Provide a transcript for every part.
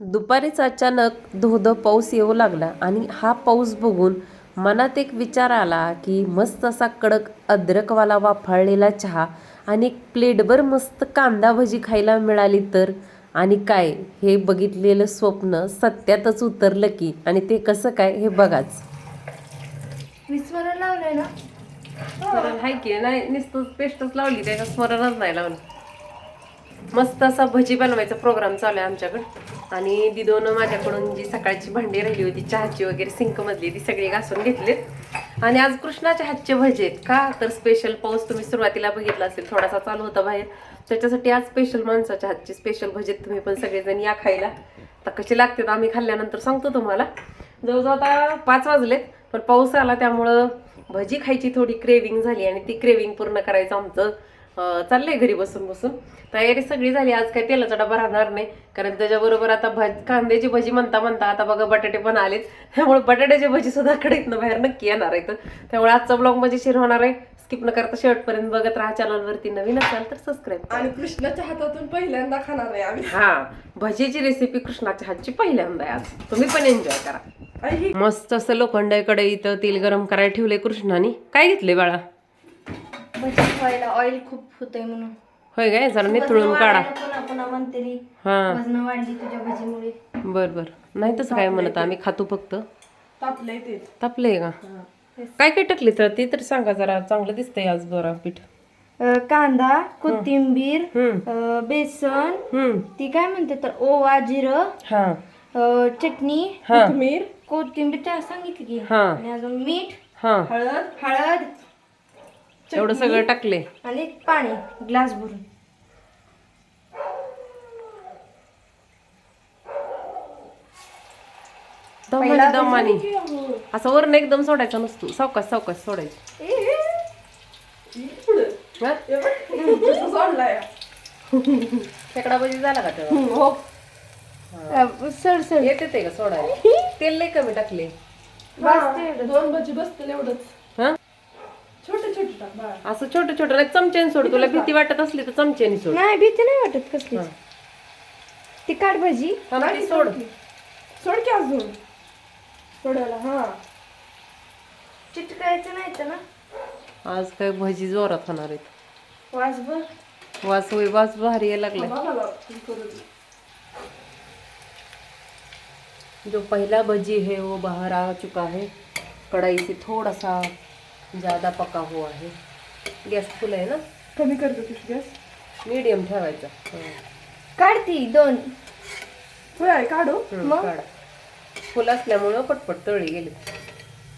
दुपारीच अचानक धोधो पाऊस येऊ लागला आणि हा पाऊस बघून मनात एक विचार आला की मस्त असा कडक अद्रकवाला वाफाळलेला चहा आणि एक प्लेटभर मस्त कांदा भजी खायला मिळाली तर? आणि काय? हे बघितलेलं स्वप्न सत्यातच उतरलं की. आणि ते कसं काय? हे बघाच. विस्मरण लावलंय ना? स्मरण हाय की. नाही नुसतं पेस्टच लावली त्याचं स्मरणच नाही लावलं. मस्त असा भजी बनवायचा प्रोग्राम चालू आहे आमच्याकडे. आणि दिदोनं माझ्याकडून जी सकाळची भांडी राहिली होती चहाची वगैरे सिंकमधली ती सगळी घासून घेतलीत. आणि आज कृष्णाच्या हातचे भजी आहेत का? तर स्पेशल पाऊस तुम्ही सुरुवातीला बघितला असेल थोडासा चालू होता बाहेर. त्याच्यासाठी आज स्पेशल माणसाच्या हातचे स्पेशल भजी आहेत तुम्ही पण सगळेजण या खायला. तर कसे लागतात आम्ही खाल्ल्यानंतर सांगतो तुम्हाला. जवळजवळ आता पाच वाजलेत पण पाऊस आला त्यामुळं भजी खायची थोडी क्रेविंग झाली आणि ती क्रेविंग पूर्ण करायचं आमचं. चाललंय घरी बसून बसून. तयारी सगळी झाली. आज काय तेलाचा डबा राहणार नाही. कारण त्याच्याबरोबर आता भज कांद्याची भजी म्हणता म्हणता आता बघा बटाटे पण आलेत. त्यामुळे बटाट्याची भजी सुद्धा कडेतनं बाहेर नक्की येणार आहे त्यामुळे आजचा ब्लॉग मजेशीर होणार आहे. स्किप न करता शेवटपर्यंत बघत राहा. चॅनलवरती नवीन असाल तर सबस्क्राईब आणि कृष्णाच्या हातातून पहिल्यांदा खाणार आहे आम्ही. हा भजीची रेसिपी कृष्णाच्या हातची पहिल्यांदा आहे आज. तुम्ही पण एन्जॉय करा. मस्त असं लोखंडाकडे इथं तेल गरम करायला ठेवले कृष्णाने. काय घेतले बाळा? ऑइल खूप होतंय म्हणून. होय काय? जरा निथळून काढा. हा. वजन वाढली तुझ्या भजीमुळे. बर बर. नाही तसं काय म्हणत आम्ही खातो फक्त. तापलंय ते. तापलंय का? काय काय टाकले तर ते तर सांगा जरा. चांगलं दिसतंय आज बरं पीठ. कांदा कोथिंबीर हम्म अ, बेसन हम्म ती काय म्हणते तर ओवा जिरं हा. अ, चटणी हा. कोथिंबीर. कोथिंबीर त्या सांगितली की हा. आणि अजून मीठ हा. हळद. हळद एवढं सगळं टाकले. आणि पाणी ग्लास भरून. दमाने दमाने असं वरण एकदम सोडायचा नसतो. सावकाश सावकाश सोडायचं. हा? खेकडा भजी झाला का तेव्हा? सर सर येते ते का सोडायला. तेल लय कमी टाकले. दोन भजी बसतील एवढंच. हा छोटे टाक. असं छोटं छोटं चमच्याने सोड तुला भीती वाटत असली तर चमच्याने सोड. नाही भीती नाही वाटत कसली ती काढ भजी. हा ती सोड. सोड की अजून. सोडायला हा. चिटकायचं नाही तर ना. आज काय भजी जोरात होणार आहेत. वास बघ वास होय वास भारी यायला लागलाय जो पहला भजी है वो बाहर आ चुका है कढ़ाई से थोड़ा सा ज़्यादा पका हुआ है। गॅस फुल आहे ना? कमी करतो तुझी गॅस मीडियम ठेवायचा. हं. काढती दोन. होय काढू. हं, मग? काढा. फुल असल्यामुळं पटपट तळी गेली.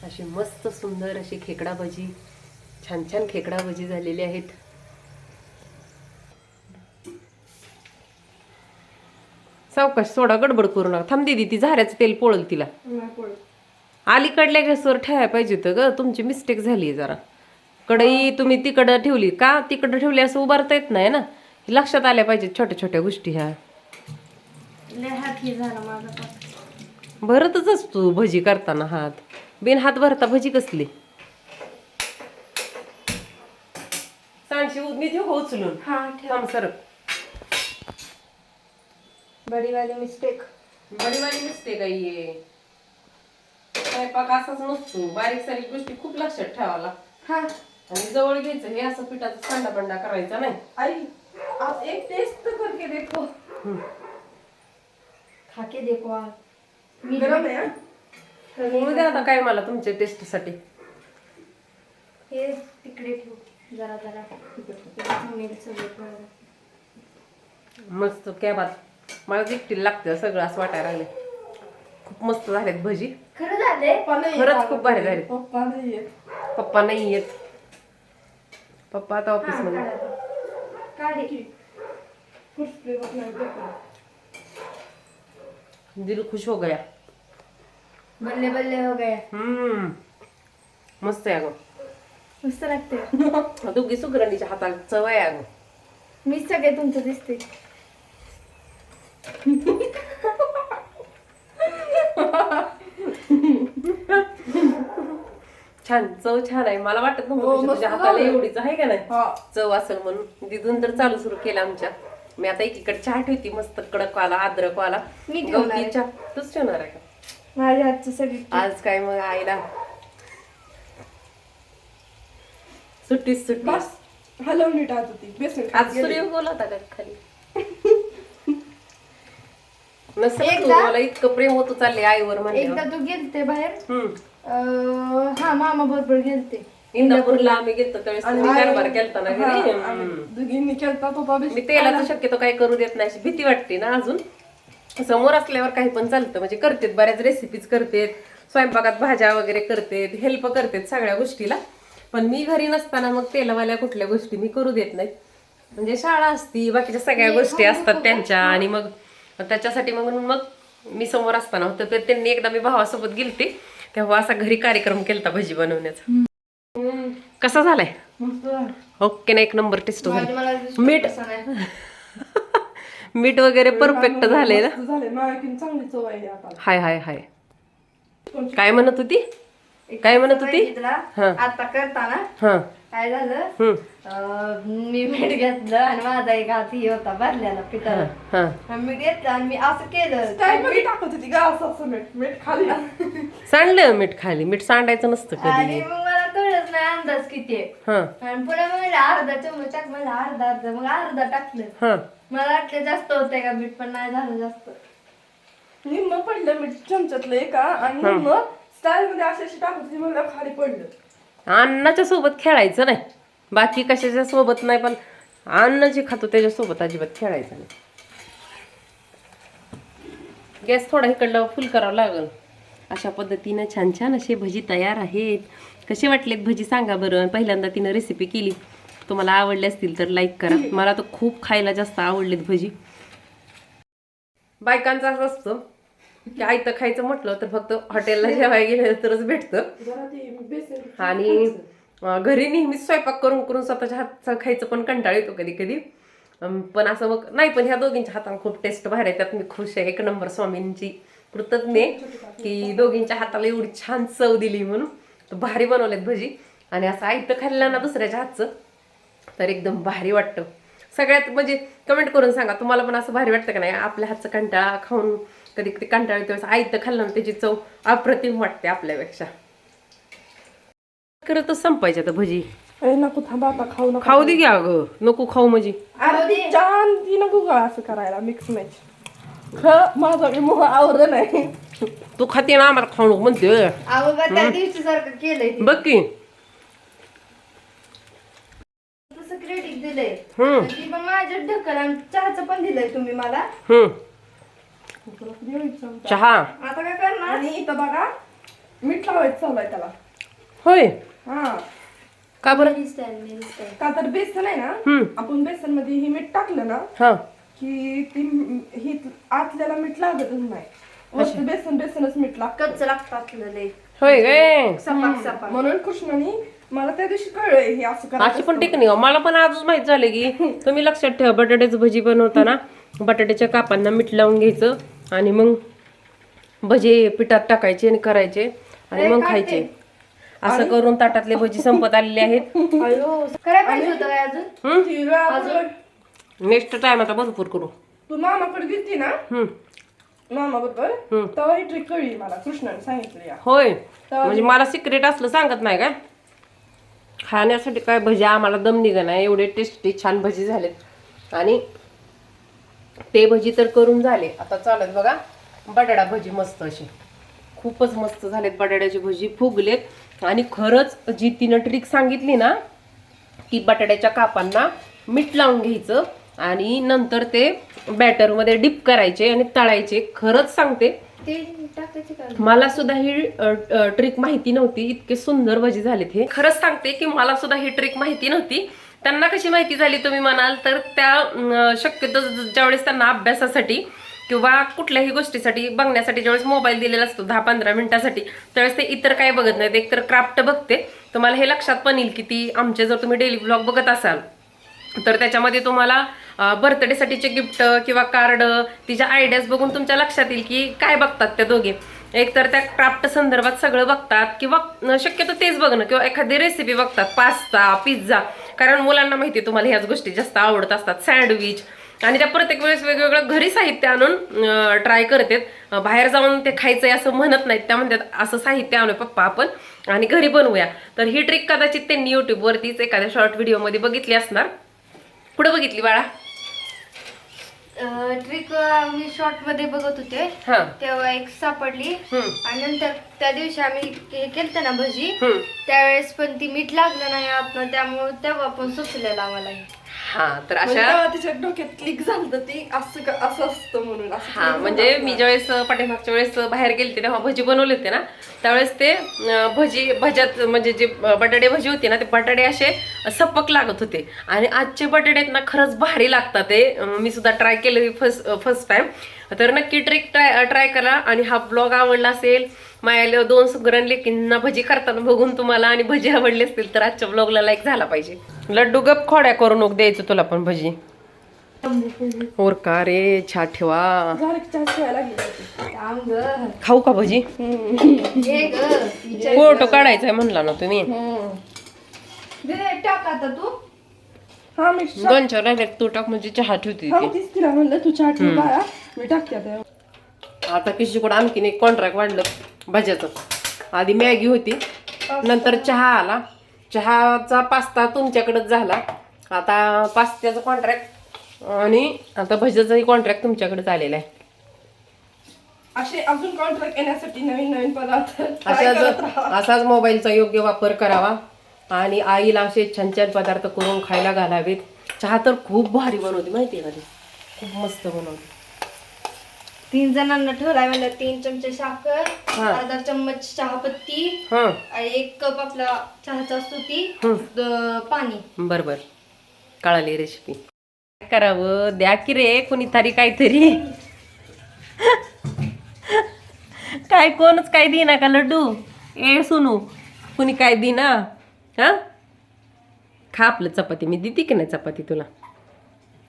अशी मस्त सुंदर अशी खेकडा भजी छान छान खेकडा भजी झालेली आहेत. सावकाश सोडा गडबड करू नका. थांब दीदी ती झाऱ्याचं तेल पोळल तिला. अलीकडल्या गॅसवर ठेवायला पाहिजे होतं ग. तुमची मिस्टेक झाली जरा. कढई तुम्ही तिकडं ठेवली. का तिकडं ठेवली असं उभारता येत नाही ना? हे लक्षात आल्या पाहिजेत छोट्या छोट्या गोष्टी ह्या. भरतच असतो भजी करताना हात. बिन हात भरता भजी कसली? सांडशी मी ठेवू उचलून? हा ठेव. थांब सरक बडीवाली मिस्टेक बडी माझी मिस्टेक आहे हे. स्वयंपाक असाच नसतो. बारीक सारीक गोष्टी खूप लक्षात ठेवायला हा. आणि जवळ घ्यायचं हे असं पिठाचा सांडा पंडा करायचा नाही. आई आप एक टेस्ट तो करके देखो. खा के देखो आप. मी गरम आहे आता काय मला तुमच्या टेस्टसाठी हे तिकडे ठेव. जरा जरा. जमेल सगळं कळलं. मस्त कॅबात. मला एकटीला लागतं सगळं असं वाटायला लागले खूप मस्त झालेत भजी. खरं झालंय खरंच खूप भारी झाले. पप्पा नाहीये पप्पा नाही येत. पप्पा आता ऑफिसमध्ये. दिल खुश हो गया. बल्ले बल्ले हो गए हम्म. मस्त आहे अगं. मस्त लागते. दोघी सुगरणीच्या हाताला चव आहे अगं. मी सगळे तुमचं दिसते. छान चव छान आहे. मला वाटत हो, नव्हतं मस्त तुझ्या हाताला झालंय. एवढीच आहे का नाही? चव असेल म्हणून. तिथून तर चालू सुरू केलं आमच्या. मी आता एकीकडे चहा ठेवती मस्त कडकवाला अद्रकवाला मी ठेवणार गवती आहे. चहा तूच ठेवणार आहे का? माझ्या हातची सगळी आज काय मग आईला? सुट्टीच सुट्टी बस. हलवणी टाळत होती. बेसन आज सूर्य बोला होता का खाली? नसेल तू, एकदा- मला इतकं प्रेम होतं चालले आईवर एकदा म्हणले तू गेलते बाहेर? अं, हा मामा बरोबर गेलते. इंदापूरला आम्ही गेलतो त्यावेळेस तुम्ही कारभार केलता ना घरी? हम्म. दोघींनी पप्पा मी तेलाचं शक्यतो काही करू देत नाही अशी भीती वाटते ना अजून. समोर असल्यावर काही पण चालतं म्हणजे करतेत बऱ्याच रेसिपीज करतेत स्वयंपाकात भाज्या वगैरे करतेत हेल्प करतेत सगळ्या गोष्टीला. पण मी घरी नसताना मग तेलवाल्या कुठल्या गोष्टी मी करू देत नाहीत म्हणजे शाळा असती बाकीच्या सगळ्या गोष्टी असतात त्यांच्या आणि मग त्याच्यासाठी मग मग मी समोर असताना होतं. तर त्यांनी एकदा मी भावासोबत गेलते. तेव्हा असा घरी कार्यक्रम केलता भजी बनवण्याचा? कसा झालाय? ओके ना एक नंबर टेस्ट झाला मीठ मीठ वगैरे परफेक्ट झाले ना? हाय हाय हाय. काय म्हणत होती? काय म्हणत होती. आता करताना हा. काय झालं? मी मीठ घेतलं आणि माझा एक हात ही होता भरलेला पिठाला हा आणि मी घेतलं आणि मी असं केलं. काय मीठ टाकत होती का असं असं मीठ मीठ खाली. सांडलं मीठ खाली. मीठ सांडायचं नसतं आणि कधी मग मला कळलंच नाही अंदाज किती आहे. हा. आणि पुन्हा मग म्हणलं अर्धा चमच टाक. मला अर्धा अर्धा. मग अर्धा टाकलं. हा. मला वाटलं जास्त होतंय का मीठ पण नाही झालं जास्त. निम्म पडलं मीठ चमच्यातलं एका आणि निम्म स्टाईल मध्ये अशी अशी टाकत होती मला खाली पडलं. अन्नाच्या सोबत खेळायचं नाही. बाकी कशाच्या सोबत नाही पण अन्न जे खातो त्याच्या सोबत अजिबात खेळायचं नाही. गॅस थोडा इकडलं फुल करावं लागल. अशा पद्धतीनं छान छान असे भजी तयार आहेत. कसे वाटलेत भजी सांगा बरं. पहिल्यांदा तिनं रेसिपी केली. तुम्हाला आवडले असतील तर लाईक करा. मला तर खूप खायला जास्त आवडलेत भजी. बायकांचं असं असतं की आयतं खायचं म्हटलं तर फक्त हॉटेलला जेवायला गेलं तरच भेटतं. जरा ते बेसन आणि घरी नेहमीच स्वयंपाक करून करून स्वतःच्या हातचं खायचं पण कंटाळ येतो कधी कधी. पण असं मग नाही पण ह्या दोघींच्या हाताला खूप टेस्ट बाहेर आहे त्यात मी खुश आहे. एक नंबर स्वामींची कृतज्ञ की दोघींच्या हाताला एवढी छान चव दिली म्हणून. तर भारी बनवलेत भजी. आणि असं ऐकतं खाल्लं ना दुसऱ्याच्या हातचं तर एकदम भारी वाटतं. सगळ्यात म्हणजे कमेंट करून सांगा तुम्हाला पण असं भारी वाटतं का नाही? आपल्या हातचं कंटाळा खाऊन कधी कधी कंटाळा येतो आयतं खाल्लं ना त्याची चव अप्रतिम वाटते आपल्यापेक्षा. करतच संपायच्या आता भजी. ए, नको थांबा आता खाऊ नका. खाऊ दे घ्या ग नको खाऊ म्हणजे. अरे छान ती नको का असं करायला मिक्स मॅच ख माझं मी मोह आवडलं नाही. तू खाते ना आम्हाला खाऊ नको म्हणते अहो बा त्या दिवशी सारखं केलंय ते. बघ की. तसं क्रेडिट दिलंय. हम्म. ती माझ्या ढकल आणि चहाचं पण दिलंय तुम्ही मला. हम्म. चहा. आता काय करणार? आणि इथं बघा मीठ लावायचं चालू आहे त्याला. होय. का बरं? का तर बेसन आहे ना आपण बेसनमध्ये हे मीठ टाकलं ना हा. की ती ही आतल्याला मीठ लागतच नाही. बेसन बेसनच मीठ लागतं. कच्च म्हणून कृष्णाने मला त्या दिवशी कळलंय हे असं अशी पण टेक्निक मला पण आजच माहीत झालं की तुम्ही लक्षात ठेवा बटाट्याचं भजी बनवताना बटाट्याच्या कापांना मीठ लावून घ्यायचं आणि मग भजी पिठात टाकायचे आणि करायचे आणि मग खायचे. असं करून ताटातले भजी संपत आलेले आहेत. पाहिजे होतं काय अजून? नेक्स्ट टाइम आता भरपूर करू. तू मामाकडे गेलती ना? हम्म. मामा बरोबर तेव्हा ही ट्रिक कळली मला कृष्णाने सांगितली या. होय. म्हणजे मला सिक्रेट असलं सांगत नाही काय? खाण्यासाठी काय भजी आम्हाला दम निघा नाही एवढे टेस्टी छान भजी झालेत. आणि ते भजी तर करून झाले. आता चालत बघा बटाटा भजी मस्त अशी खूपच मस्त झालेत बटाट्याची भजी. फुगलेत. आणि खरंच जी तिनं ट्रिक सांगितली ना की बटाट्याच्या कापांना मीठ लावून घ्यायचं आणि नंतर ते बॅटरमध्ये डिप करायचे आणि तळायचे. खरंच सांगते ते मला सुद्धा ही ट्रिक माहिती नव्हती. इतके सुंदर भजी झालेत हे. खरंच सांगते की मला सुद्धा ही ट्रिक माहिती नव्हती. त्यांना कशी माहिती झाली तुम्ही म्हणाल तर त्या शक्यतो ज्यावेळेस त्यांना अभ्यासासाठी किंवा कुठल्याही गोष्टीसाठी बघण्यासाठी ज्यावेळेस मोबाईल दिलेला असतो दहा पंधरा मिनिटासाठी त्यावेळेस ते इतर काही बघत नाहीत. एकतर क्राफ्ट बघते. तुम्हाला हे लक्षात पण येईल की ती आमचे जर तुम्ही डेली ब्लॉग बघत असाल तर त्याच्यामध्ये तुम्हाला बर्थडेसाठीचे गिफ्ट किंवा कार्ड तिच्या आयडियाज बघून तुमच्या लक्षात येईल की काय बघतात त्या दोघे. एक तर त्या क्राफ्ट संदर्भात सगळं बघतात किंवा शक्यतो तेच बघणं किंवा एखादी रेसिपी बघतात. पास्ता पिझ्झा कारण मुलांना माहिती आहे तुम्हाला ह्याच गोष्टी जास्त आवडत असतात. सँडविच आणि त्या प्रत्येक वेळेस वेगवेगळं घरी साहित्य आणून ट्राय करतात. बाहेर जाऊन ते खायचंय असं म्हणत नाहीत. त्या म्हणतात असं साहित्य आणूय पप्पा आपण आणि घरी बनवूया. तर ही ट्रिक कदाचित त्यांनी युट्यूबवरतीच एखाद्या शॉर्ट व्हिडिओमध्ये बघितली असणार. कुठं बघितली बाळा. ट्रिक मी शॉर्टमध्ये बघत होते. हां. तेव्हा एक सापडली. आणि नंतर त्या दिवशी आम्ही के- केलतं ना भजी. त्यावेळेस पण ती मीठ लागलं नाही आपण त्यामुळे तेव्हा पण सुचलेलं आम्हाला हे. तर म्हणजे अशा तेव्हा तिच्या डोक्यात क्लिक झालं ती असं असं असतं म्हणून हा म्हणजे मी. ज्यावेळेस पाठीमागच्या वेळेस बाहेर गेलते तेव्हा भजी बनवले होते ना त्यावेळेस ते भजी भज्यात म्हणजे जे बटाटे भजी होते ना ते बटाटे असे सपक लागत होते आणि आजचे बटाटे ना खरंच भारी लागतात ते मी सुद्धा ट्राय केले फर्स्ट फर्स्ट टाइम तर नक्की ट्रिक ट्राय ट्राय करा आणि हा ब्लॉग आवडला असेल माझ्या दोन सुगरण लेकींना भजी करताना बघून तुम्हाला आणि भजी आवडली असतील तर आजच्या ब्लॉगला लाईक झाला पाहिजे लड्डू गप खोड्या करून उग द्यायचं तुला पण भजी. ओर का रे छा ठेवा. खाऊ का भजी? फोटो काढायचा म्हणला ना तुम्ही. दोन चार राहिले तू टाक म्हणजे चहा ठेवते तू. चहा ठेव मी टाकते आता आता किशीकडे आणखीन एक कॉन्ट्रॅक्ट वाढलं भाज्याचं. आधी मॅगी होती नंतर चहा आला. चहाचा पास्ता तुमच्याकडेच झाला. आता पास्त्याचं कॉन्ट्रॅक्ट आणि आता भज्याचाही कॉन्ट्रॅक्ट तुमच्याकडेच आलेला आहे. असे अजून कॉन्ट्रॅक्ट येण्यासाठी नवीन नवीन पदार्थ असाच. असाच मोबाईलचा योग्य वापर करावा. आणि आईला असे छान छान पदार्थ करून खायला घालावेत. चहा तर खूप भारी बनवते माहिती आहे का ती? खूप मस्त बनवते. तीन जणांना ठेवलाय म्हणजे तीन चमचे साखर हा. अर्धा चम्मच चहापत्ती हां. आणि एक कप आपला चहाचा असतो ती. द- पाणी. बर बर. कळाली रेसिपी काय करावं? द्या की रे कुणीतरी काहीतरी. काय कोणच काय देईना का लड्डू? ए सुनू कुणी काय देईना? हा? खा आपलं चपाती. मी देते की नाही चपाती तुला?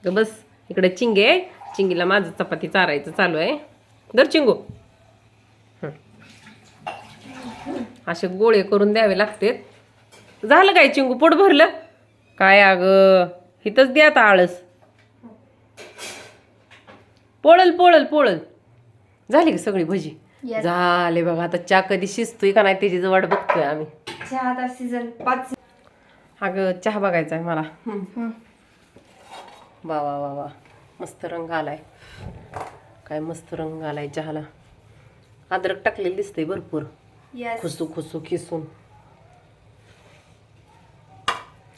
ग बस इकडे चिंगे. चिंगीला माझं चपाती चारायचं चालू आहे. दर चिंगू. असे गोळे करून द्यावे लागतात. झालं काय चिंगू? पोट भरलं? काय अग? इथंच द्या आता आळस. पोळल पोळल पोळल. झाली का सगळी भजी. झाले बघा आता चहा कधी शिजतोय का नाही त्याची वाट बघतोय आम्ही. सीझन पाच. अगं चहा बघायचा आहे मला वा वा वा वा. मस्त रंग आलाय. काय मस्त रंग आलाय चहाला. अद्रक टाकलेलं दिसतंय भरपूर. खुसू खुसू खिसून.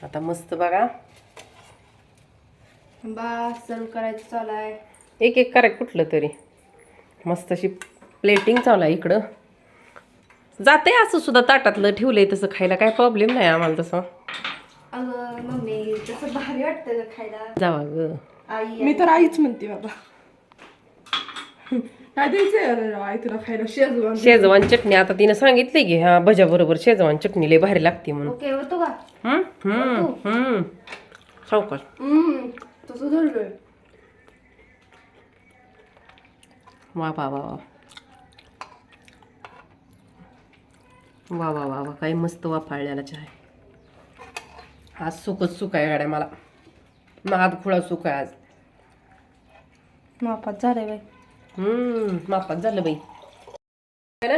आता मस्त बघा. सर्व करायचं चालू आहे एक एक करा कुठलं तरी. मस्त अशी प्लेटिंग चालू आहे इकडं. जाते असं सुद्धा ताटातलं ठेवलंय तसं खायला. काय प्रॉब्लेम नाही आम्हाला तसं. अगं मम्मी तसं भारी वाटतं खायला. जावा ग. आई मी तर आईच म्हणते बाबा. काय द्यायचंय? अरे आई तुला खायला शेजवान शेजवान चटणी. आता तिने सांगितले की हा भज्या बरोबर शेजवान चटणी लय भारी लागते म्हणून. ओके होतो का? हम्म हम्म हम्म सावकाश हम्म, तसं धरलोय. वा वा वा वा. वा वा वा वा. काही मस्त वाफाळलेला चहा आज सुकच सुक आहे गाड्या मला. महाग खुळा सुक आहे आज. मापात झालंय बाई. हम्म मापात झालं बाई. ना?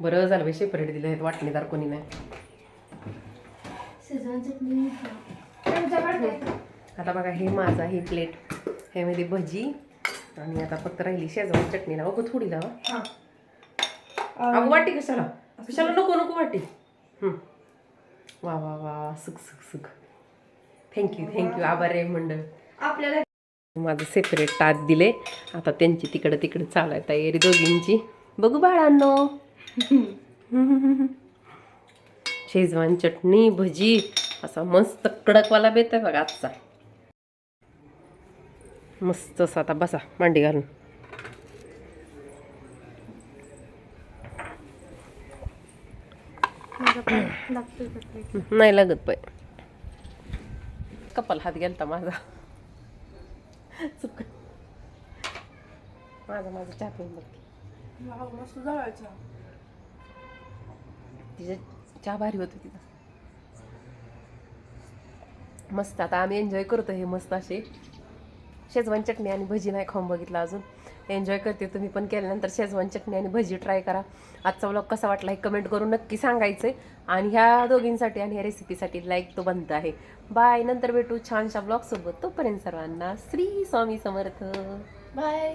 बरं झालं बाई सेपरेट दिले आहेत वाटणीदार कोणी नाही. आता बघा हे माझा ही प्लेट ह्यामध्ये भजी आणि आता फक्त राहिली शेजवान चटणी लावा. अगं थोडी लावा. अगं वाटी कशाला? कशाला नको नको वाटी? हम्म. वा वा वा सुख सुख सुख. थँक्यू थँक्यू आभार आहे मंडळ. आपल्याला माझं सेपरेट ताट दिले. आता त्यांची तिकडं तिकडं चालू आहे तयारी दोघींची. बघू बाळांनो. शेजवान चटणी भजी असा मस्त कडकवाला बेत आहे बघा आजचा. मस्त असं आता बसा मांडी घालून. नाही लागत पाय कपाल हात गेलता माझा. चुक माझा माझा चहा पिऊन बघ. वाव, मस्त जळायचं. तिच्या चहा भारी होती तिथं. मस्त आता आम्ही एन्जॉय करतो हे मस्त असे. शेजवान चटणी आणि भजी नाही खाऊन बघितलं अजून. एन्जॉय करते तुम्ही पण केल्यानंतर शेजवान चटणी आणि भजी ट्राय करा. आजचा व्लॉग कसा वाटला हे कमेंट करून नक्की सांगायचं आणि ह्या दोघींसाठी आणि ह्या रेसिपीसाठी लाईक तो बनत आहे. बाय नंतर भेटू छानशा ब्लॉगसोबत तोपर्यंत सर्वांना श्री स्वामी समर्थ. Bye bye